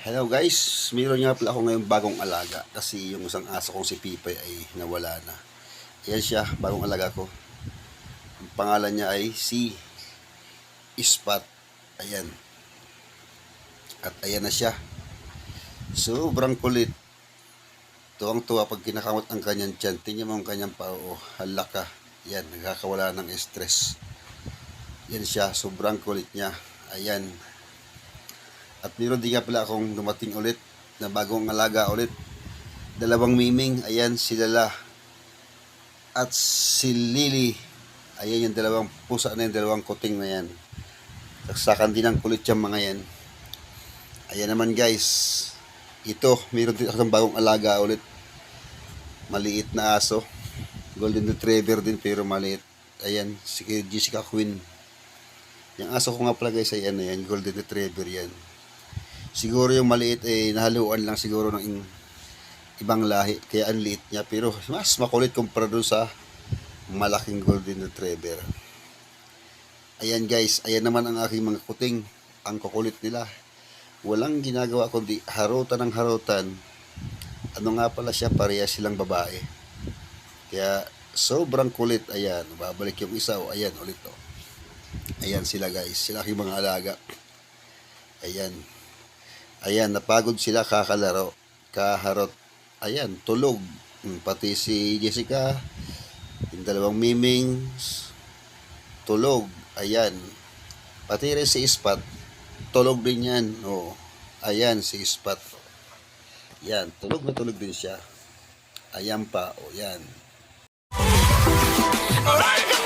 Hello guys, meron nga pala ako ngayong bagong alaga kasi yung isang aso kong si Pipe ay nawala na. Ayan siya, bagong alaga ko. Ang pangalan niya ay si Ispat. Ayan. At ayan na siya. Sobrang kulit. Tuwang-tuwa pag kinakamot ang kanyang tiyan. Tingnan mo ang kanyang pao. Oh, halaka. Yan, nagkakawala ng stress. Yan siya, sobrang kulit niya. Ayan. At meron din nga pala akong dumating ulit na bagong alaga ulit. Dalawang miming, ayan si Lala. At si Lily. Ayan yung dalawang pusa na yung dalawang kuting na yan. Saksakan din ang kulit yung mga yan. Ayan naman guys. Ito, meron din akong bagong alaga ulit. Maliit na aso. Golden Retriever din pero maliit. Ayan, si Jessica Quinn. Yung aso ko nga pala guys ay ano yan, Golden Retriever yan. Siguro yung maliit eh nahaluan lang siguro ng ibang lahi kaya ang liit niya pero mas makulit kumpara doon sa malaking golden retriever. Ayan guys, ayan naman ang aking mga kuting. Ang kukulit nila. Walang ginagawa kundi harutan ng harutan. Ano nga pala siya, pareha silang babae. Kaya sobrang kulit. Ayan, babalik yung isa. O, ayan, ulit to. Ayan sila guys, sila aking mga alaga. Ayan. Ayan, napagod sila kakalaro. Kaharot. Ayan, tulog. Hmm, Pati si Jessica, yung dalawang mimings, tulog. Ayan. Pati rin si Ispat, tulog din yan. Oh. Ayan, si Ispat. Yan, tulog na tulog din siya. Ayan pa, o yan. Alright.